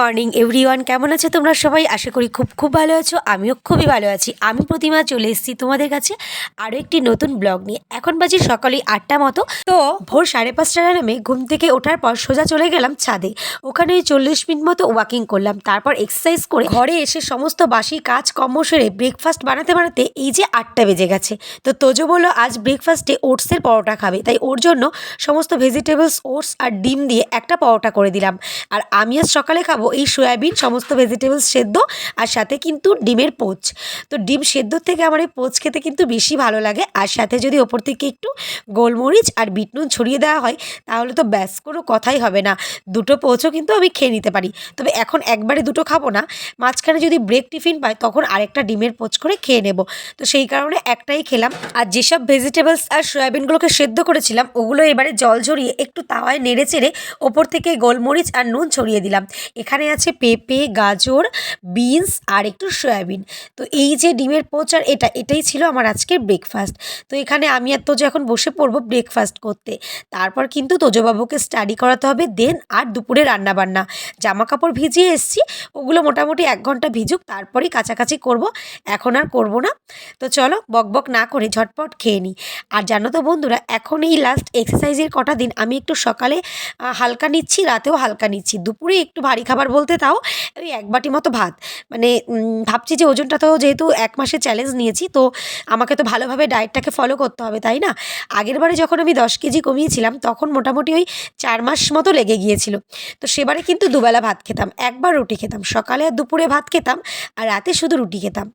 Morning, everyone কেমন আছো তোমরা সবাই? আশা করি খুব খুব ভালো আছো, আমিও খুবই ভালো আছি। আমি প্রতিমা চলে এসেছি তোমাদের কাছে আরও একটি নতুন ব্লগ নিয়ে। এখন বাজে সকালে আটটা মতো, তো ভোর সাড়ে পাঁচটার নামে ঘুম থেকে ওঠার পর সোজা চলে গেলাম ছাদে। ওখানে চল্লিশ মিনিট মতো ওয়াকিং করলাম, তারপর এক্সারসাইজ করে ঘরে এসে সমস্ত বাসি কাজ কর্ম সেরে ব্রেকফাস্ট বানাতে বানাতে এই যে আটটা বেজে গেছে। তো তোজো বলল, আজ ব্রেকফাস্টে ওটসের পরোটা খাবে। তাই ওর জন্য সমস্ত ভেজিটেবলস ওটস আর ডিম দিয়ে একটা পরোটা করে দিলাম। আর আমি আজ সকালে খাব এই সয়াবিন, সমস্ত ভেজিটেবলস সেদ্ধ আর সাথে কিন্তু ডিমের পোচ। তো ডিম সেদ্ধ থেকে আমার এই পোচ খেতে কিন্তু বেশি ভালো লাগে। আর সাথে যদি ওপর থেকে একটু গোলমরিচ আর বিট নুন ছড়িয়ে দেওয়া হয়, তাহলে তো ব্যাস, কোনো কথাই হবে না। দুটো পোচও কিন্তু আমি খেয়ে নিতে পারি। তবে এখন একবারে দুটো খাব না। মাঝখানে যদি ব্রেক টিফিন পাই, তখন আরেকটা ডিমের পোচ করে খেয়ে নেব। তো সেই কারণে একটাই খেলাম। আর যেসব ভেজিটেবলস আর সয়াবিনগুলোকে সেদ্ধ করেছিলাম, ওগুলো এবারে জল ঝরিয়ে একটু তাওয়ায় নেড়ে চেড়ে ওপর থেকে গোলমরিচ আর নুন ছড়িয়ে দিলাম। এখানে আছে পেঁপে, গাজর, বিনস আর একটু সয়াবিন। তো এই যে ডিমের পোচ আর এটা, এটাই ছিল আমার আজকের ব্রেকফাস্ট তো এখানে আমি আর তোজো এখন বসে পড়ব ব্রেকফাস্ট করতে। তারপর কিন্তু তোজোবাবুকে স্টাডি করাতে হবে দেন আর দুপুরে রান্না বান্না জামা কাপড় ভিজিয়ে এসছি, ওগুলো মোটামুটি এক ঘণ্টা ভিজুক, তারপরেই কাছাকাছি করব। এখন আর করব না। তো চলো বকবক না করে ঝটপট খেয়ে নিই আর জানো তো বন্ধুরা, এখন এই লাস্ট এক্সারসাইজের কটা দিন আমি একটু সকালে হালকা নিচ্ছি, রাতেও হালকা নিচ্ছি। দুপুরে একটু ভারী খাবার বলতে তাও ওই এক বাটি মতো ভাত। মানে ভাবছি যে ওজনটা তো যেহেতু এক মাসের চ্যালেঞ্জ নিয়েছি, তো আমাকে তো ভালোভাবে ডায়েটটাকে ফলো করতে হবে, তাই না? আগের বারে যখন আমি দশ কেজি কমিয়েছিলাম, তখন মোটামুটি ওই চার মাস মতো লেগে গিয়েছিল। তো সেবারে কিন্তু দুবেলা ভাত খেতাম, একবার রুটি খেতাম, সকালে আর দুপুরে ভাত খেতাম, আর রাতে শুধু রুটি খেতাম।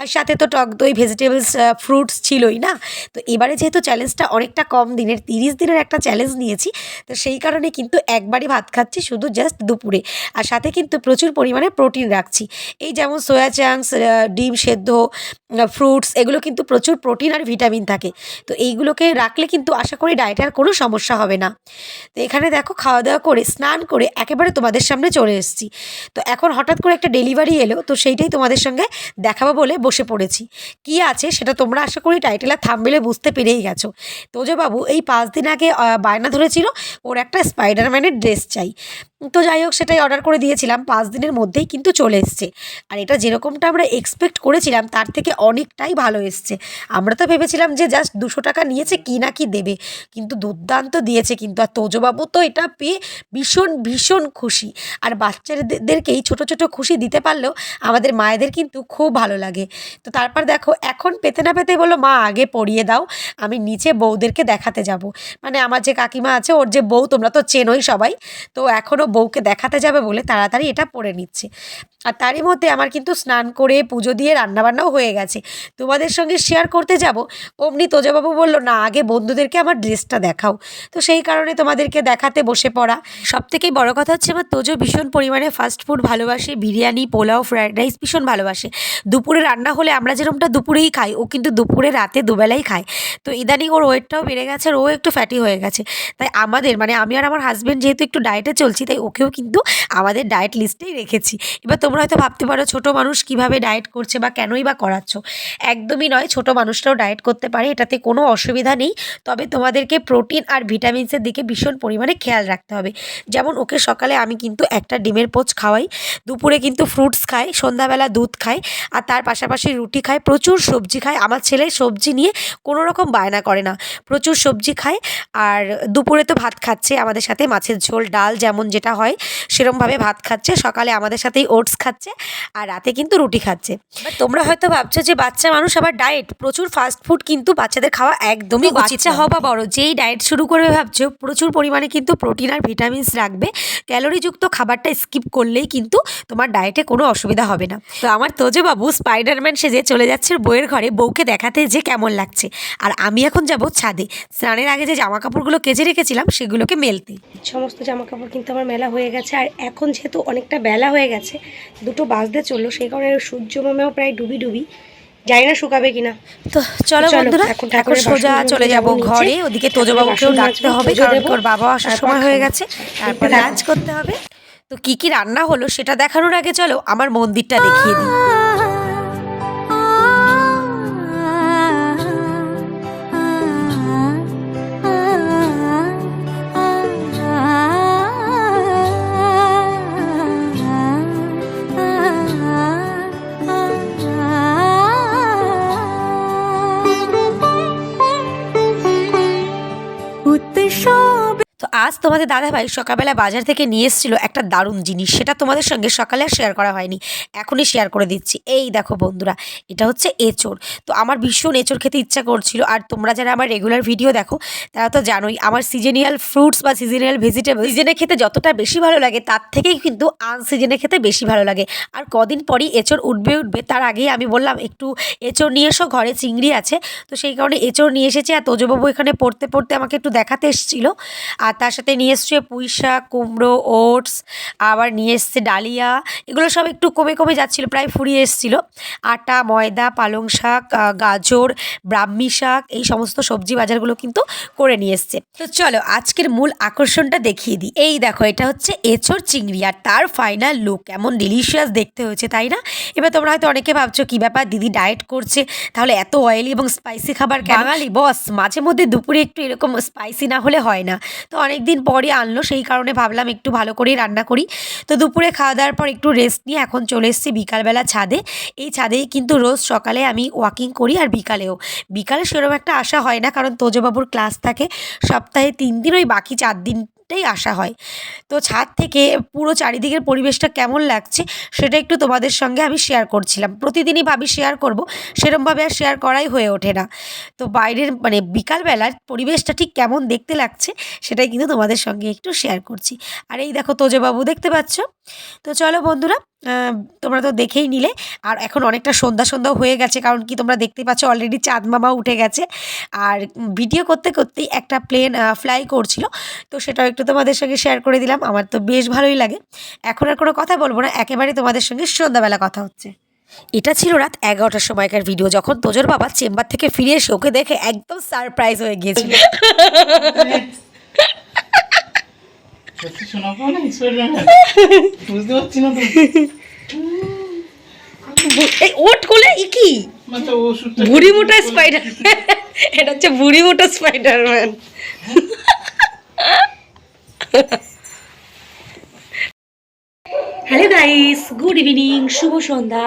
আর সাথে তো টক দই ভেজিটেবলস ফ্রুটস ছিলই না? তো এবারে যেহেতু চ্যালেঞ্জটা অনেকটা কম দিনের, তিরিশ দিনের একটা চ্যালেঞ্জ নিয়েছি, তো সেই কারণে কিন্তু একবারই ভাত খাচ্ছি শুধু জাস্ট দুপুরে। আর সাথে কিন্তু প্রচুর পরিমাণে প্রোটিন রাখছি। এই যেমন সোয়া চাংস ডিম সেদ্ধ ফ্রুটস এগুলো কিন্তু প্রচুর প্রোটিন আর ভিটামিন থাকে। তো এইগুলোকে রাখলে কিন্তু আশা করি ডায়েটের কোনো সমস্যা হবে না। তো এখানে দেখো খাওয়া দাওয়া করে, স্নান করে একেবারে তোমাদের সামনে চলে এসেছি। তো এখন হঠাৎ করে একটা ডেলিভারি এলো, তো সেইটাই তোমাদের সঙ্গে দেখাবো বলে বসে পড়েছি। কি আছে সেটা তোমরা আশা করি টাইটেল থামবেলে বুঝতে পেরেই গেছো। তোজো বাবু এই পাঁচ দিন আগে বায়না ধরেছিল, ওর একটা স্পাইডারম্যানের ড্রেস চাই। তো যাই হোক, সেটাই অর্ডার করে দিয়েছিলাম। পাঁচ দিনের মধ্যেই কিন্তু চলে এসছে। আর এটা যেরকমটা আমরা এক্সপেক্ট করেছিলাম, তার থেকে অনেকটাই ভালো এসছে। আমরা তো ভেবেছিলাম যে জাস্ট দুশো টাকা নিয়েছে, কি না কি দেবে? কিন্তু দুর্দান্ত দিয়েছে কিন্তু। আর তোজবাবু তো এটা পেয়ে ভীষণ ভীষণ খুশি। আর বাচ্চাদেরকে এই ছোটো ছোটো খুশি দিতে পারলেও আমাদের মায়েদের কিন্তু খুব ভালো লাগে। তো তারপর দেখো, এখন পেতে না পেতে বলো মা, আগে পড়িয়ে দাও, আমি নিচে বউদেরকে দেখাতে যাব। মানে আমার যে কাকিমা আছে, ওর যে বউ, তোমরা তো চেনোই সবাই। তো এখনও বউকে দেখাতে যাবে বলে তাড়াতাড়ি এটা পরে নিচ্ছে। আর তারই মধ্যে আমার কিন্তু স্নান করে পুজো দিয়ে রান্নাবান্নাও হয়ে গেছে। তোমাদের সঙ্গে শেয়ার করতে যাব। অমনি তোজাবাবু বলল, না, আগে বন্ধুদেরকে আমার ড্রেসটা দেখাও। তো সেই কারণে তোমাদেরকে দেখাতে বসে পড়া। সব থেকে বড় কথা হচ্ছে, আমার তোজো ভীষণ পরিমাণে ফাস্ট ফুড ভালোবাসে, বিরিয়ানি, পোলাও ফ্রায়েড রাইস ভীষণ ভালোবাসে। দুপুরে রান্না হলে আমরা যেরকমটা দুপুরেই খাই, ও কিন্তু দুপুরে রাতে দুবেলাই খায়। তো ইদানিং ওর ওয়েটটাও বেড়ে গেছে আর ও একটু ফ্যাটি হয়ে গেছে। তাই আমাদের মানে আমি আর আমার হাজব্যান্ড যেহেতু একটু ডায়েটে চলছি, তাই ওকেও কিন্তু আমাদের ডায়েট লিস্টেই রেখেছি। এবার তোমরা হয়তো ভাবতে পারো, ছোট মানুষ কীভাবে ডায়েট করছে বা কেনই বা করাচ্ছ? একদমই নয়, ছোট মানুষরাও ডায়েট করতে পারে, এটাতে কোনো অসুবিধা নেই। তবে তোমাদেরকে প্রোটিন আর ভিটামিনসের দিকে ভীষণ পরিমাণে খেয়াল রাখতে হবে। যেমন ওকে সকালে আমি কিন্তু একটা ডিমের পোচ খাওয়াই, দুপুরে কিন্তু ফ্রুটস খাই, সন্ধ্যাবেলা দুধ খাই, আর তার পাশাপাশি রুটি খায় প্রচুর সবজি খায় আমার ছেলে সবজি নিয়ে কোনো রকম বায়না করে না, প্রচুর সবজি খায়। আর দুপুরে তো ভাত খাচ্ছে, আমাদের সাথে মাছের ঝোল, ডাল যেমন যেটা হয় সেরমভাবে ভাত খাচ্ছে সকালে আমাদের সাথেই ওটস খাচ্ছে আর রাতে কিন্তু রুটি খাচ্ছে। তোমরা হয়তো ভাবছ যে বাচ্চা মানুষ আবার ডায়েট প্রচুর ফাস্ট ফুড কিন্তু বাচ্চাদের খাওয়া একদমই বাচ্চা হওয়া বা বড় যেই ডায়েট শুরু করবে ভাবছ প্রচুর পরিমাণে কিন্তু প্রোটিন আর ভিটামিনস রাখবে ক্যালোরিযুক্ত খাবারটা স্কিপ করলেই কিন্তু তোমার ডায়েটে কোনো অসুবিধা হবে না। তো আমার তোজো বাবু স্পাইডারম্যান সেজে চলে যাচ্ছে ওর বউয়ের ঘরে বউকে দেখাতে যে কেমন লাগছে। আর আমি এখন যাব ছাদে স্নানের আগে যে জামা কাপড়গুলো কেজে রেখেছিলাম সেগুলোকে মেলতে। সমস্ত জামা কাপড় কিন্তু আমার মেলা হয়ে গেছে আর এখন যেহেতু অনেকটা বেলা হয়ে গেছে দুটো বাজতে চলল সেই কারণে সূর্য মামাও প্রায় ডুবি ডুবি। জানি না শুকাবে কিনা। তো চলো বন্ধুরা এখন ঠাকুর সোজা চলে যাব ঘরে ওদিকে তোজো বাবুকেও ডাকতে হবে কারণ তোর ওর বাবা আসার সময় হয়ে গেছে তারপর। লাঞ্চ করতে হবে। তো কি কি রান্না হলো সেটা দেখানোর আগে চলো আমার মন্দিরটা দেখিয়ে দিই। তোমাদের দাদাভাই সকালবেলা বাজার থেকে নিয়ে এসেছিল একটা দারুণ জিনিস। সেটা তোমাদের সঙ্গে সকালে আর শেয়ার করা হয়নি। এখনই শেয়ার করে দিচ্ছি। এই দেখো বন্ধুরা, এটা হচ্ছে এঁচড়। তো আমার ভীষণ এঁচড় খেতে ইচ্ছা করছিল। আর তোমরা যারা আমার রেগুলার ভিডিও দেখো, তারা তো জানোই, আমার সিজনিয়াল ফ্রুটস বা সিজনিয়াল ভেজিটেবল সিজনে খেতে যতটা বেশি ভালো লাগে, তার থেকেই কিন্তু আনসিজনে খেতে বেশি ভালো লাগে। আর কদিন পরই এঁচড় উঠবে উঠবে। তার আগেই আমি বললাম, একটু এঁচড় নিয়ে এসো, ঘরে চিংড়ি আছে। তো সেই কারণে এঁচড় নিয়ে এসেছে। আর তোজবাবু এখানে পড়তে পড়তে আমাকে একটু দেখাতে এসেছিল। আর তার সাথে নিয়ে এসছে পুঁই শাক কুমড়ো, ওটস, আবার নিয়ে এসছে ডালিয়া। এগুলো সব একটু কমে কমে যাচ্ছিল, প্রায় ফুরিয়ে এসেছিল। আটা, ময়দা, পালং শাক গাজর, ব্রাহ্মী শাক, এই সমস্ত সবজি বাজারগুলো কিন্তু করে নিয়ে এসছে। তো চলো, আজকের মূল আকর্ষণটা দেখিয়ে দিই। এই দেখো, এটা হচ্ছে এঁচড় চিংড়ি, আর তার ফাইনাল লুক কেমন ডিলিশিয়াস দেখতে হয়েছে, তাই না? এবার তোমরা হয়তো অনেকে ভাবছ, কী ব্যাপার, দিদি ডায়েট করছে, তাহলে এত অয়েলি এবং স্পাইসি খাবার কেন? বস মাঝে মধ্যে দুপুরে একটু এরকম স্পাইসি না হলে হয় না। তো অনেক দিন পরে আনলো, সেই কারণে ভাবলাম একটু ভালো করেই রান্না করি। তো দুপুরে খাওয়া দাওয়ার পর একটু রেস্ট নিয়ে এখন চলে এসেছি বিকালবেলা ছাদে। এই ছাদেই কিন্তু রোজ সকালে আমি ওয়াকিং করি আর বিকালেও। বিকালে সেরকম একটা আশা হয় না, কারণ তোজবাবুর ক্লাস থাকে। সপ্তাহে তিন দিন, ওই বাকি চার দিনটাই আসা হয়। তো ছাদ থেকে পুরো চারিদিকের পরিবেশটা কেমন লাগছে সেটা একটু তোমাদের সঙ্গে আমি শেয়ার করছিলাম। প্রতিদিনই ভাবি শেয়ার করব, সেরমভাবে আর শেয়ার করাই হয়ে ওঠে না। তো বাইরের মানে বিকালবেলার পরিবেশটা ঠিক কেমন দেখতে লাগছে সেটাই কিন্তু তোমাদের সঙ্গে একটু শেয়ার করছি। আর এই দেখো তোজবাবু দেখতে পাচ্ছ? তো চলো বন্ধুরা তোমরা তো দেখেই নিলে। আর এখন অনেকটা সন্ধ্যা সন্ধ্যা হয়ে গেছে, কারণ কি তোমরা দেখতে পাচ্ছ অলরেডি চাঁদ মামা উঠে গেছে। আর ভিডিও করতে করতেই একটা প্লেন ফ্লাই করছিল। তো সেটাও একটু তোমাদের সঙ্গে শেয়ার করে দিলাম, আমার তো বেশ ভালোই লাগে। এখন আর কোনো কথা বলব না একেবারে তোমাদের সঙ্গে সন্ধ্যাবেলা কথা হচ্ছে। এটা ছিল রাত এগারোটার সময়কার ভিডিও যখন তোজোর বাবা চেম্বার থেকে ফিরে এসে ওকে দেখে একদম সারপ্রাইজ হয়ে গিয়েছিল। বুঝতে পারছি না এই ওট কোলে? ই কি? তো মোটা স্পাইডার এটা হচ্ছে বুড়ি মোটা স্পাইডারম্যান গুড ইভিনিং শুভ সন্ধ্যা।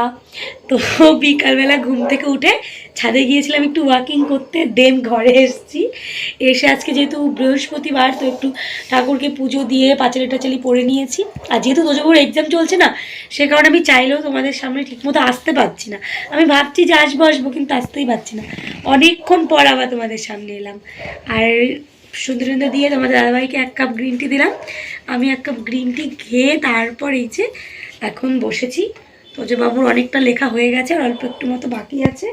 তো বিকালবেলা ঘুম থেকে উঠে ছাদে গিয়েছিলাম একটু ওয়াকিং করতে দেন ঘরে এসেছি। এসে আজকে যেহেতু বৃহস্পতিবার, তো একটু ঠাকুরকে পুজো দিয়ে পাঁচালি টাচালি পরে নিয়েছি। আর যেহেতু তোজোবুর এক্সাম চলছে না, সে কারণে আমি চাইলেও তোমাদের সামনে ঠিকমতো আসতে পারছি না। আমি ভাবছি যে আসব আসব, কিন্তু আসতেই পারছি না। অনেকক্ষণ পর আবার তোমাদের সামনে এলাম। আর সুন্দর সুন্দর দিয়ে তোমাদের দাদাভাইকে এক কাপ গ্রিন টি দিলাম। আমি এক কাপ গ্রিন টি খেয়ে তারপর এই যে এখন বসেছি। তো যে বাবুর অনেকটা লেখা হয়ে গেছে আর অল্প একটু মতো বাকি আছে।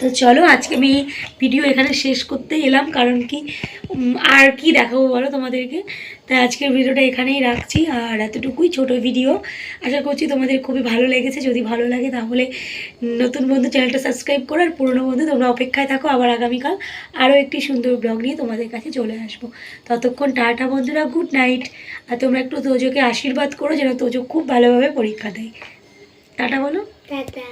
তো চলো, আজকে আমি ভিডিও এখানে শেষ করতে এলাম, কারণ কি আর কি দেখাবো বলো তোমাদেরকে? তাই আজকের ভিডিওটা এখানেই রাখছি, আর এতটুকুই ছোট ভিডিও আশা করছি তোমাদের খুবই ভালো লেগেছে, যদি ভালো লাগে তাহলে নতুন বন্ধু চ্যানেলটা সাবস্ক্রাইব করো, আর পুরনো বন্ধু তোমরা অপেক্ষায় থাকো, আবার আগামীকাল আরও একটি সুন্দর ব্লগ নিয়ে তোমাদের কাছে চলে আসব। ততক্ষণ টাটা বন্ধুরা গুড নাইট আর তোমরা একটু তোজোকে আশীর্বাদ করো, যেন তোজো খুব ভালোভাবে পরীক্ষা দেয়। টাটা বলো। টাটা।